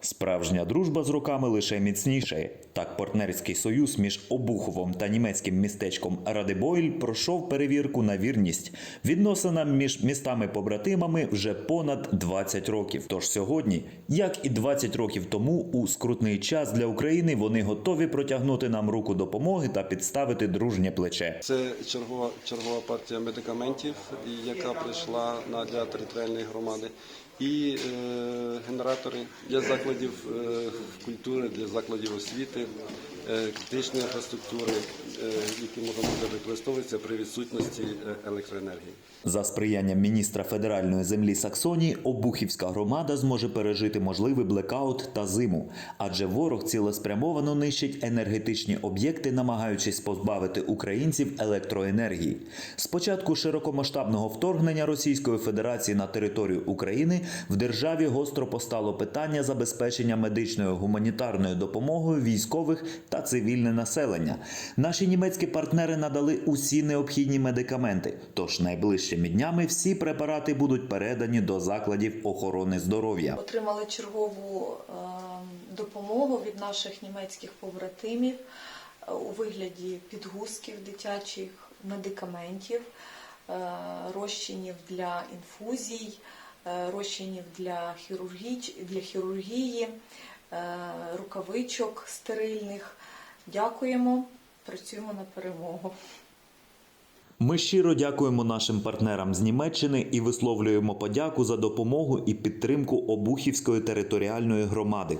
Справжня дружба з роками лише міцнішає. Так, партнерський союз між Обуховом та німецьким містечком Радебойль пройшов перевірку на вірність. Відносинам між містами-побратимами вже понад 20 років. Тож сьогодні, як і 20 років тому, у скрутний час для України вони готові протягнути нам руку допомоги та підставити дружнє плече. Це чергова, чергова партія медикаментів, яка прийшла на для територіальної громади, і е, генератори для закладів е, культури, для закладів освіти, е, критичної інфраструктури, е, які буде використовуватися при відсутності е, електроенергії. За сприянням міністра федеральної землі Саксонії, Обухівська громада зможе пережити можливий блекаут та зиму, адже ворог цілеспрямовано нищить енергетичні об'єкти, намагаючись позбавити українців електроенергії. З початку широкомасштабного вторгнення Російської Федерації на територію України в державі гостро постало питання забезпечення медичною гуманітарною допомогою військових та цивільне населення. Наші німецькі партнери надали усі необхідні медикаменти. Тож найближчими днями всі препарати будуть передані до закладів охорони здоров'я. Отримали чергову е, допомогу від наших німецьких побратимів е, у вигляді підгузків дитячих, медикаментів, е, розчинів для інфузій, е, розчинів для для хірургії, рукавичок стерильних. Дякуємо, працюємо на перемогу. Ми щиро дякуємо нашим партнерам з Німеччини і висловлюємо подяку за допомогу і підтримку Обухівської територіальної громади.